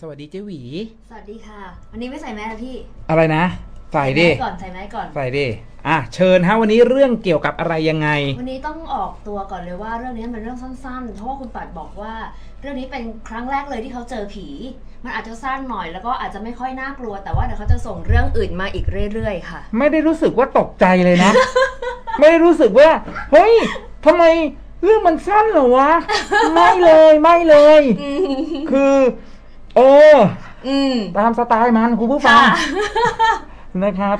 สวัสดีเจ๊หวี สวัสดีค่ะ วันนี้ไม่ใส่แมสนะพี่ อะไรนะ ใส่ดิแมสก่อนใส่แมสก่อน ใส่ดิอะเชิญฮะวันนี้เรื่องเกี่ยวกับอะไรยังไง วันนี้ต้องออกตัวก่อนเลยว่าเรื่องนี้มันเรื่องสั้นๆ เพราะว่าคุณปัดบอกว่า เรื่องนี้เป็นครั้งแรกเลยที่เขาเจอผี มันอาจจะสั้นหน่อยแล้วก็อาจจะไม่ค่อยน่ากลัวแต่ว่าเดี๋ยวเขาจะส่งเรื่องอื่นมาอีกเรื่อยๆค่ะ ไม่ได้รู้สึกว่าตกใจเลยนะ ไม่ได้รู้สึกว่าเฮ้ยทำไมเรื่องมันสั้นเหรอวะ ไม่เลยไม่เลย คือ เออ อืม ตามสไตล์มันคุณผู้ฟังค่ะ นะครับ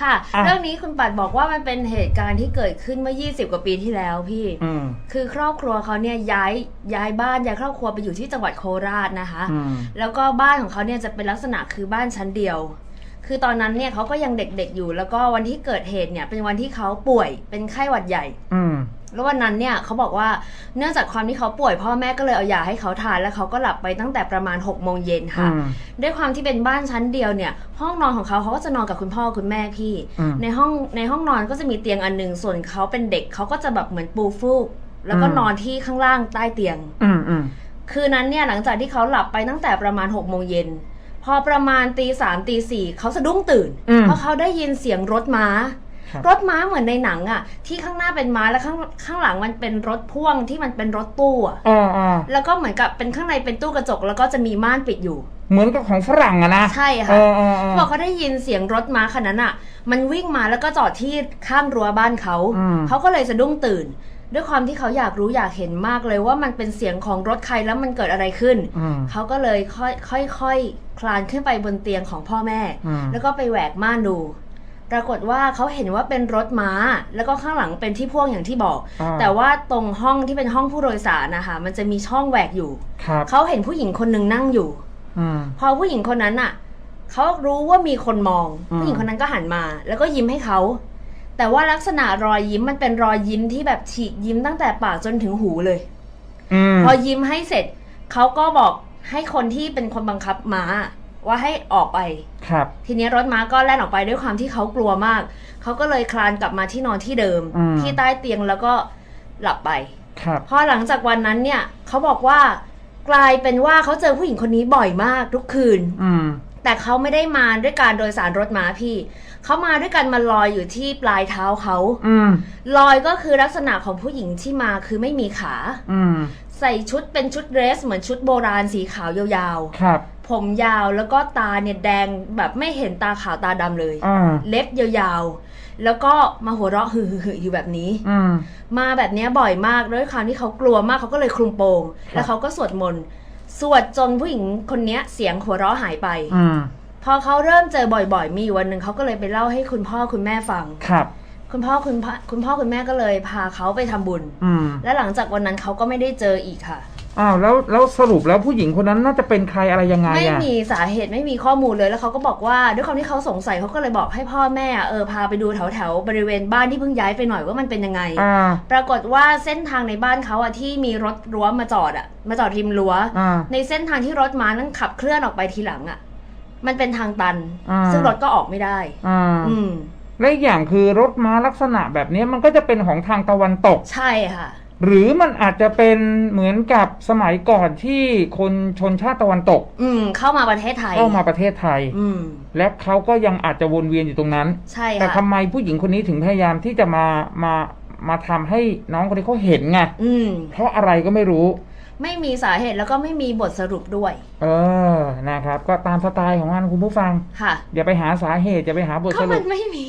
ค่ะ อะ เรื่องนี้คุณปัดบอกว่ามันเป็นเหตุการณ์ที่เกิดขึ้นเมื่อ 20 กว่าปีที่แล้วพี่ อืมคือครอบครัวเขาเนี่ยย้ายย้ายบ้านย้ายครอบครัวไปอยู่ที่จังหวัดโคราชนะคะ อืม แล้วก็บ้านของเขาเนี่ยจะเป็นลักษณะคือบ้านชั้นเดียว คือตอนนั้นเนี่ยเขาก็ยังเด็กๆอยู่ แล้วก็วันที่เกิดเหตุเนี่ยเป็นวันที่เขาป่วยเป็นไข้หวัดใหญ่ อืม แล้ววันนั้นเนี่ยเขาบอกว่าเนื่องจากความที่เขาป่วยพ่อแม่ก็เลยเอายาให้เขาทานแล้วเขาก็หลับไปตั้งแต่ประมาณ6กโมงเย็นค่ะอืมด้วยความที่เป็นบ้านชั้นเดียวเนี่ย ห้องนอนของเขาเขาก็จะนอนกับคุณพ่อคุณแม่พี่อืมในห้องในห้องนอนก็จะมีเตียงอันหนึ่งส่วนเขาเป็นเด็กเขาก็จะแบบเหมือนปูฟูก แล้วก็อืมนอนที่ข้างล่างใต้เตียงอืมอืมคืนนั้นเนี่ยหลังจากที่เขาหลับไปตั้งแต่ประมาณ6กโมงเย็นพอประมาณตีสามตีสี่เขาสะดุ้งตื่นอืมเพราะเขาได้ยินเสียงรถม้าค รับรถม้าเหมือนในหนังอะที่ข้างหน้าเป็นม้าแล้วข้างข้างหลังมันเป็นรถพ่วงที่มันเป็นรถตู้อะอ่าอ่าแล้วก็เหมือนกับเป็นข้างในเป็นตู้กระจก แล้วก็จะมีม่านปิดอยู่ เหมือนกับของฝรั่งอะนะใช่เอค่ะอเออเออบอกเขาได้ยินเสียงรถม้าคันนั้นอะมันวิ่งมาแล้วก็จอดที่ข้างรั้วบ้านเขาอืมเขาก็เลยสะดุ้งตื่นด้วยความที่เขาอยากรู้อยากเห็นมากเลยว่ามันเป็นเสียงของรถใครแล้วมันเกิดอะไรขึ้นอืมเขาก็เลยค่อยค่อยค่อยคลานขึ้นไปบนเตียงของพ่อแม่อืมแล้วก็ไปแหวกม่านดู ปรากฏว่าเขาเห็นว่าเป็นรถม้า แล้วก็ข้างหลังเป็นที่พ่วงอย่างที่บอก อ่า แต่ว่าตรงห้องที่เป็นห้องผู้โดยสารนะคะ มันจะมีช่องแหวกอยู่ ครับเขาเห็นผู้หญิงคนหนึ่งนั่งอยู่ อืม พอผู้หญิงคนนั้นอะเขารู้ว่ามีคนมอง อืม ผู้หญิงคนนั้นก็หันมา แล้วก็ยิ้มให้เขา แต่ว่าลักษณะรอยยิ้มมันเป็นรอยยิ้มที่แบบฉีกยิ้มตั้งแต่ปากจนถึงหูเลย อืมพอยิ้มให้เสร็จ เขาก็บอกให้คนที่เป็นคนบังคับม้า ว่าให้ออกไป ครับ ทีนี้รถม้าก็แล่นออกไปด้วยความที่เขากลัวมาก เขาก็เลยคลานกลับมาที่นอนที่เดิม อืม ที่ใต้เตียงแล้วก็หลับไป ครับ พอหลังจากวันนั้นเนี่ยเขาบอกว่ากลายเป็นว่าเขาเจอผู้หญิงคนนี้บ่อยมากทุกคืน อืม แต่เขาไม่ได้มาด้วยการโดยสารรถม้าพี่ เขามาด้วยกันมาลอยอยู่ที่ปลายเท้าเขา อืม ลอยก็คือลักษณะของผู้หญิงที่มาคือไม่มีขา อืม ใส่ชุดเป็นชุดเดรส เหมือนชุดโบราณสีขาวยาวครับ ๆ ผมยาวแล้วก็ตาเนี่ยแดงแบบไม่เห็นตาขาวตาดำเลย อ่าเล็บยาวๆ แล้วก็มาหัวเราะฮึ่ยๆอยู่แบบนี้ อืม มาแบบเนี้ยบ่อยมากด้วยความที่เขากลัวมากเขาก็เลยคลุมโปง ครับ แล้วเขาก็สวดมนต์สวดจนผู้หญิงคนเนี้ยเสียงหัวเราะหายไป อืมพอเขาเริ่มเจอบ่อยๆ มีอยู่วันหนึ่งเขาก็เลยไปเล่าให้คุณพ่อคุณแม่ฟัง ครับ คุณพ่อคุณพ่อคุณพ่อคุณแม่ก็เลยพาเขาไปทำบุญ อืม และหลังจากวันนั้นเขาก็ไม่ได้เจออีกค่ะ อ้าวแล้วแล้วสรุปแล้วผู้หญิงคนนั้นน่าจะเป็นใครอะไรยังไงไม่อะ มีสาเหตุไม่มีข้อมูลเลยแล้วเขาก็บอกว่าด้วยความที่เขาสงสัยเขาก็เลยบอกให้พ่อแม่อะเออพาไปดูแถวแถวๆบริเวณบ้านที่เพิ่งย้ายไปหน่อยว่ามันเป็นยังไง อ่า ปรากฏว่าเส้นทางในบ้านเขาอะที่มีรถรั้วมาจอดอะมาจอดริมรั้ว อ่า ในเส้นทางที่รถม้านั้นขับเคลื่อนออกไปทีหลังอะมันเป็นทางตัน อ่า ซึ่งรถก็ออกไม่ได้ อ่าอืม และอีกอย่างคือรถม้าลักษณะแบบนี้มันก็จะเป็นของทางตะวันตก ใช่ค่ะ หรือมันอาจจะเป็นเหมือนกับสมัยก่อนที่คนชนชาติตะวันตก อืม เข้ามาประเทศไทย เข้ามาประเทศไทย อืม และเขาก็ยังอาจจะวนเวียนอยู่ตรงนั้น ใช่แต่ค่ะทำไมผู้หญิงคนนี้ถึงพยายามที่จะมามามาทำให้น้องคนนี้เขาเห็นไงอืม เพราะอะไรก็ไม่รู้ ไม่มีสาเหตุแล้วก็ไม่มีบทสรุปด้วย เออนะครับ ก็ตามสไตล์ของมันคุณผู้ฟังค่ะ อย่าไปหาสาเหตุอย่าไปหาบทก็สรุมัปนไม่มี